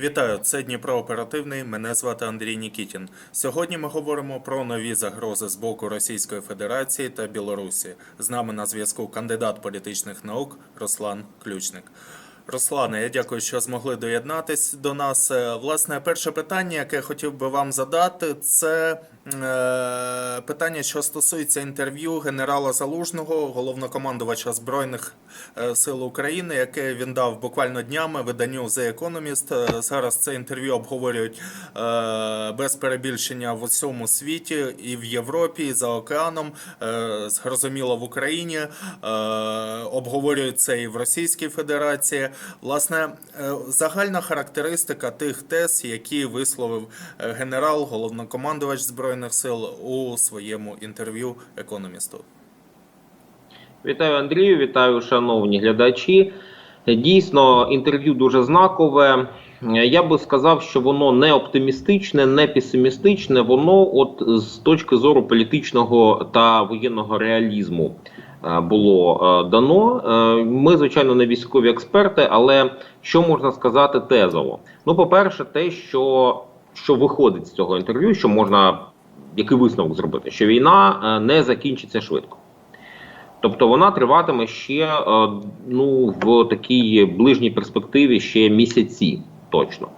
Вітаю, це Дніпро Оперативний. Мене звати Андрій Нікітін. Сьогодні ми говоримо про нові загрози з боку Російської Федерації та Білорусі. З нами на зв'язку кандидат політичних наук Руслан Ключник. Руслане, я дякую, що змогли доєднатись до нас. Е, Власне, перше питання, яке хотів би вам задати, це е, питання, що стосується інтерв'ю генерала Залужного, головнокомандувача Збройних е, сил України, яке він дав буквально днями виданню The Economist. Зараз це інтерв'ю обговорюють без перебільшення в усьому світі, і в Європі, і за океаном, зрозуміло в Україні. Обговорюють це і в Російській Федерації. Власне, е, загальна характеристика тих тез, які висловив е, генерал, головнокомандувач Збройних сил у своєму інтерв'ю економісту. Вітаю Андрію, вітаю, шановні глядачі. Дійсно, інтерв'ю дуже знакове. Я би сказав, що воно не оптимістичне, не песимістичне. Воно, от з точки зору політичного та воєнного реалізму, було е, дано. Е, Ми, звичайно, не військові експерти, але що можна сказати тезово? Ну, по-перше, те, що, що виходить з цього інтерв'ю, що можна який висновок зробити, що війна е, не закінчиться швидко. Тобто вона триватиме ще е, ну, в такій ближній перспективі ще місяці точно.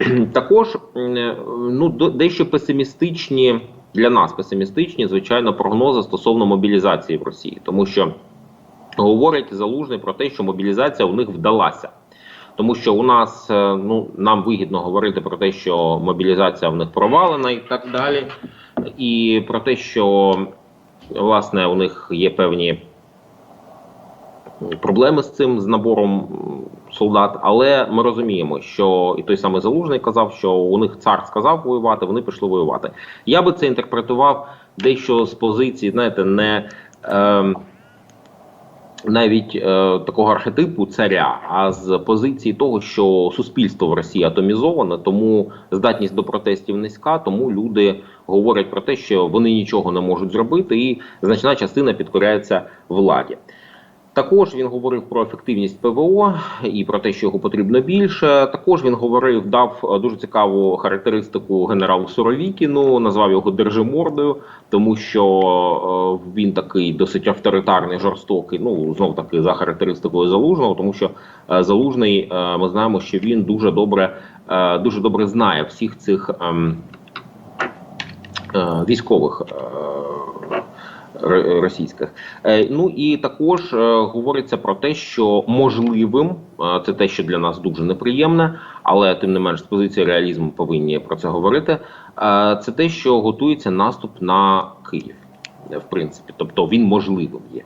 Також ну, дещо песимістичні для нас песимістичні, звичайно, прогнози стосовно мобілізації в Росії, тому що говорить залужний про те, що мобілізація у них вдалася. Тому що у нас е, ну нам вигідно говорити про те, що мобілізація в них провалена і так далі, і про те, що власне у них є певні проблеми з цим з набором солдат. Але ми розуміємо, що і той самий залужний казав, що у них цар сказав воювати, вони пішли воювати. Я би це інтерпретував дещо з позиції, знаєте, не. Е, навіть е, такого архетипу царя, а з позиції того, що суспільство в Росії атомізоване, тому здатність до протестів низька, тому люди говорять про те, що вони нічого не можуть зробити, і значна частина підкоряється владі. Також він говорив про ефективність ПВО і про те, що його потрібно більше. Також він говорив, дав е, дуже цікаву характеристику генералу Суровікіну, назвав його держимордою, тому що е, він такий досить авторитарний, жорстокий. Ну знов таки за характеристикою залужного, тому що е, залужний, ми знаємо, що він дуже добре, дуже добре знає всіх цих. ем, Військових російських. Е, Ну і також е, говориться про те, що можливим, е, це те, що для нас дуже неприємне, але тим не менш з позиції реалізму повинні про це говорити. Це те, що готується наступ на Київ, в принципі, тобто він можливим є.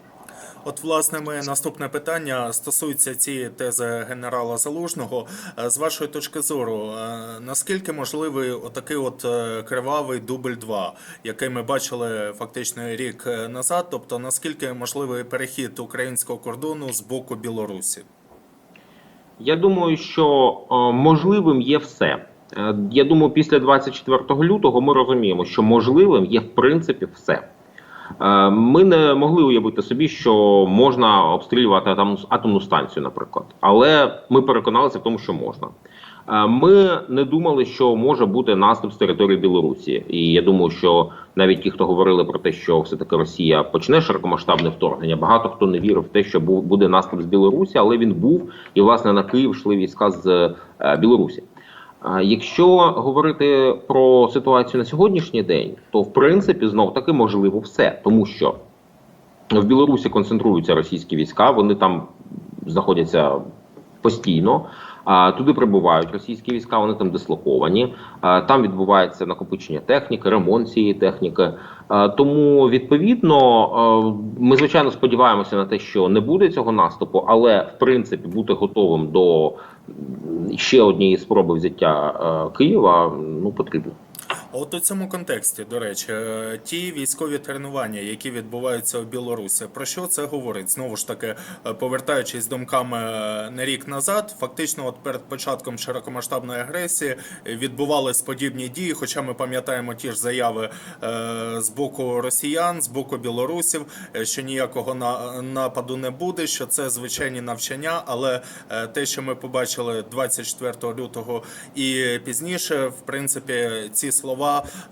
От, власне, моє наступне питання стосується цієї тези генерала Залужного. Е, З вашої точки зору, е, наскільки можливий отакий от е, кривавий дубль 2, який ми бачили фактично рік назад? Тобто, наскільки можливий перехід українського кордону з боку Білорусі? Я думаю, що можливим є все. Я думаю, після 24 лютого ми розуміємо, що можливим є в принципі все. Е, Ми не могли уявити собі, що можна обстрілювати атомну, станцію, наприклад, але ми переконалися в тому, що можна. Е, Ми не думали, що може бути наступ з території Білорусі, і я думаю, що навіть ті, хто говорили про те, що все таки Росія почне широкомасштабне вторгнення, багато хто не вірив в те, що буде наступ з Білорусі, але він був і власне на Київ йшли війська з е, Білорусі. Якщо говорити про ситуацію на сьогоднішній день, то в принципі знов таки можливо все, тому що в Білорусі концентруються російські війська, вони там знаходяться постійно. А туди прибувають російські війська, вони там дислоковані. А, там відбувається накопичення техніки, ремонт цієї техніки. А, тому відповідно а, ми звичайно сподіваємося на те, що не буде цього наступу, але в принципі бути готовим до ще однієї спроби взяття е, Києва ну потрібно. От у цьому контексті, до речі, е, ті військові тренування, які відбуваються у Білорусі, про що це говорить? Знову ж таки, е, повертаючись думками е, на рік назад, фактично, от перед початком широкомасштабної агресії відбувались подібні дії. Хоча ми пам'ятаємо ті ж заяви з боку росіян, з боку білорусів, що ніякого на- нападу не буде, що це звичайні навчання. Але те, що ми побачили 24 лютого і пізніше, в принципі, ці слова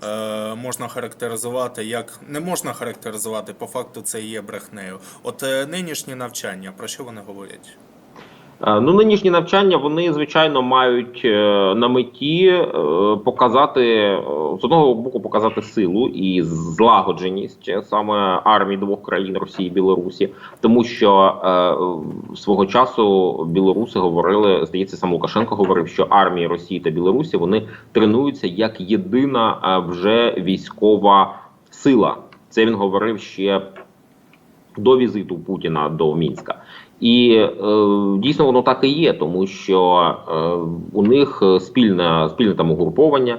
е, можна характеризувати як не можна характеризувати, по факту це є брехнею. От е, нинішні навчання, про що вони говорять? Е, Ну, нинішні навчання вони звичайно мають е, на меті е, показати з одного боку показати силу і злагодженість саме армії двох країн Росії і Білорусі, тому що е, свого часу білоруси говорили, здається, сам Лукашенко говорив, що армії Росії та Білорусі вони тренуються як єдина вже військова сила. Це він говорив ще до візиту Путіна до Мінська. І е, дійсно воно так і є, тому що е, у них спільне, спільне там угруповання,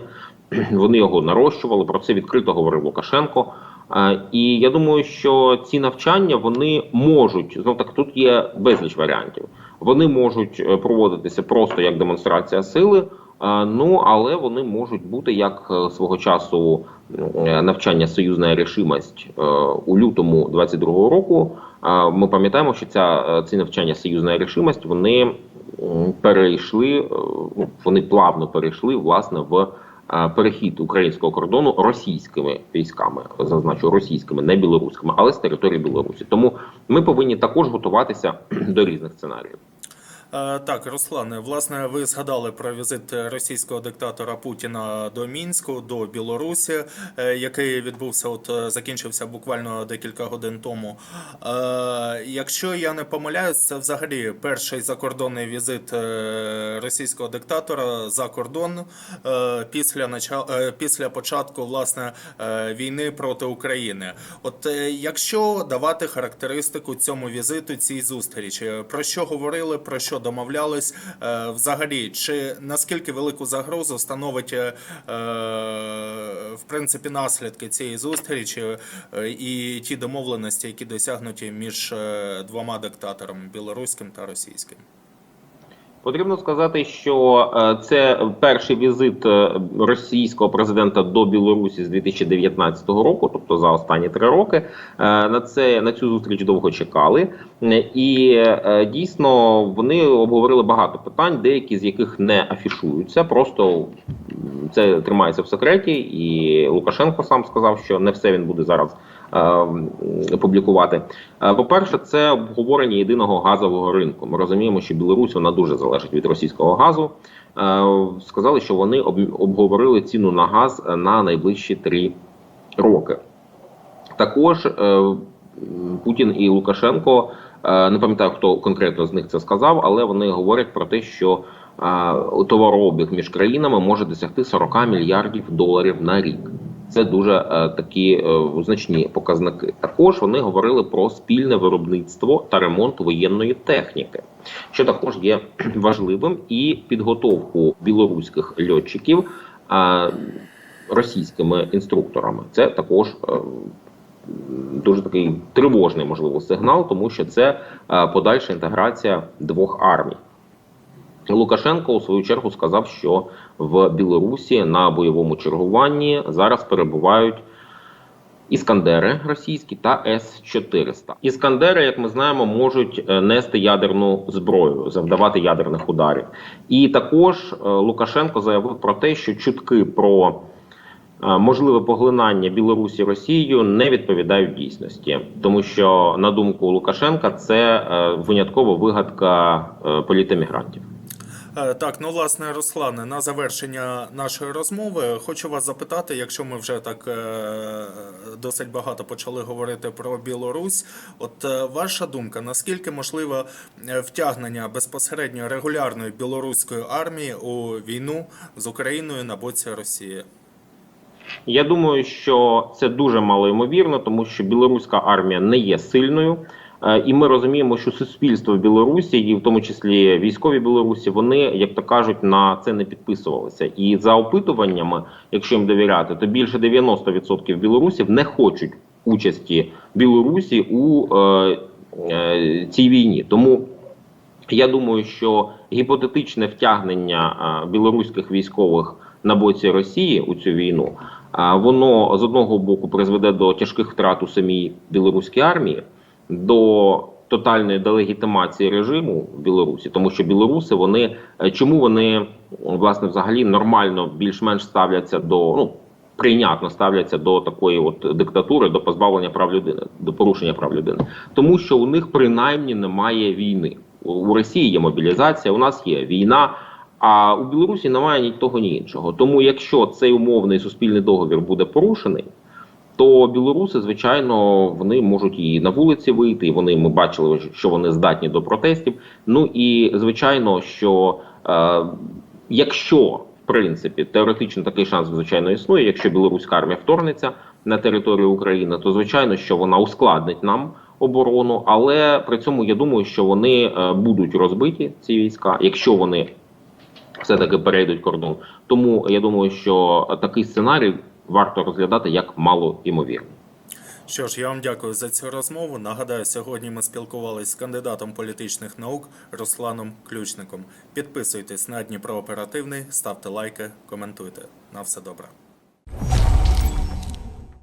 вони його нарощували. Про це відкрито говорив Лукашенко. Е, і я думаю, що ці навчання вони можуть знов так. Тут є безліч варіантів. Вони можуть е, проводитися просто як демонстрація сили. Е, Ну але вони можуть бути як е, свого часу е, навчання союзна рішимость у лютому 22-го року. Ми пам'ятаємо, що ця ці навчання союзна рішимость вони перейшли, ну, вони плавно перейшли власне в перехід українського кордону російськими військами, зазначу російськими, не білоруськими, але з території Білорусі. Тому ми повинні також готуватися до різних сценаріїв. Так, Руслане, власне, ви згадали про візит російського диктатора Путіна до Мінську, до Білорусі, е, який відбувся, от е, закінчився буквально декілька годин тому. Е, Якщо я не помиляюсь, це взагалі перший закордонний візит російського диктатора за кордон після після початку власне війни проти України. От якщо давати характеристику цьому візиту, цій зустрічі, про що говорили, про що домовлялись, е, взагалі, чи наскільки велику загрозу становить е, е, в принципі наслідки цієї зустрічі і ті домовленості, які досягнуті між двома диктаторами білоруським та російським? Потрібно сказати, що е, це перший візит е, російського президента до Білорусі з 2019 року, тобто за останні три роки. Е, На це на цю зустріч довго чекали, і дійсно вони обговорили багато питань, деякі з яких не афішуються. Просто це тримається в секреті, і Лукашенко сам сказав, що не все він буде зараз публікувати. Е, По-перше, це обговорення єдиного газового ринку. Ми розуміємо, що Білорусь вона дуже залежить від російського газу. Е, Сказали, що вони обговорили ціну на газ на найближчі три роки. Також е, Путін і Лукашенко е, не пам'ятаю, хто конкретно з них це сказав, але вони говорять про те, що е, товарообіг між країнами може досягти 40 мільярдів доларів на рік. Це дуже е, такі е, значні показники. Також вони говорили про спільне виробництво та ремонт воєнної техніки, що також є важливим, і підготовку білоруських льотчиків е, російськими інструкторами. Це також дуже такий тривожний, можливо, сигнал, тому що це подальша інтеграція двох армій. Лукашенко у свою чергу сказав, що в Білорусі на бойовому чергуванні зараз перебувають іскандери російські та С-400. Іскандери, як ми знаємо, можуть е, нести ядерну зброю, завдавати ядерних ударів. І також е, Лукашенко заявив про те, що чутки про е, можливе поглинання Білорусі Росією не відповідають дійсності, тому що на думку Лукашенка це виняткова вигадка політемігрантів. Е, Так, ну власне, Руслане, на завершення нашої розмови хочу вас запитати, якщо ми вже так е, досить багато почали говорити про Білорусь. От е, ваша думка, наскільки можливе втягнення безпосередньо регулярної білоруської армії у війну з Україною на боці Росії? Я думаю, що це дуже малоймовірно, тому що білоруська армія не є сильною. Е, І ми розуміємо, що суспільство в Білорусі, і в тому числі військові Білорусі, вони, як то кажуть, на це не підписувалися. І за опитуваннями, якщо їм довіряти, то більше 90% білорусів не хочуть участі Білорусі у е, е, цій війні. Тому я думаю, що гіпотетичне втягнення а, білоруських військових на боці Росії у цю війну, воно з одного боку призведе до тяжких втрат у самій білоруській армії, до тотальної делегітимації режиму в Білорусі, тому що білоруси вони е, чому вони власне взагалі нормально більш-менш ставляться до ну. Прийнятно ставляться до такої от диктатури, до позбавлення прав людини, до порушення прав людини, тому що у них принаймні немає війни. У Росії є мобілізація, у нас є війна. А у Білорусі немає ні того, ні іншого. Тому, якщо цей умовний суспільний договір буде порушений, то білоруси, звичайно, вони можуть і на вулиці вийти. Вони ми бачили, що вони здатні до протестів. Ну і звичайно, що е, якщо в принципі теоретично такий шанс звичайно існує, якщо білоруська армія вторгнеться на територію України, то звичайно, що вона ускладнить нам оборону, але при цьому я думаю, що вони е, будуть розбиті ці війська, якщо вони все-таки перейдуть кордон. Тому я думаю, що такий сценарій варто розглядати як мало імовірний. Що ж, я вам дякую за цю розмову. Нагадаю, сьогодні ми спілкувалися з кандидатом політичних наук Русланом Ключником. Підписуйтесь на Дніпро Оперативний, ставте лайки, коментуйте. На все добре.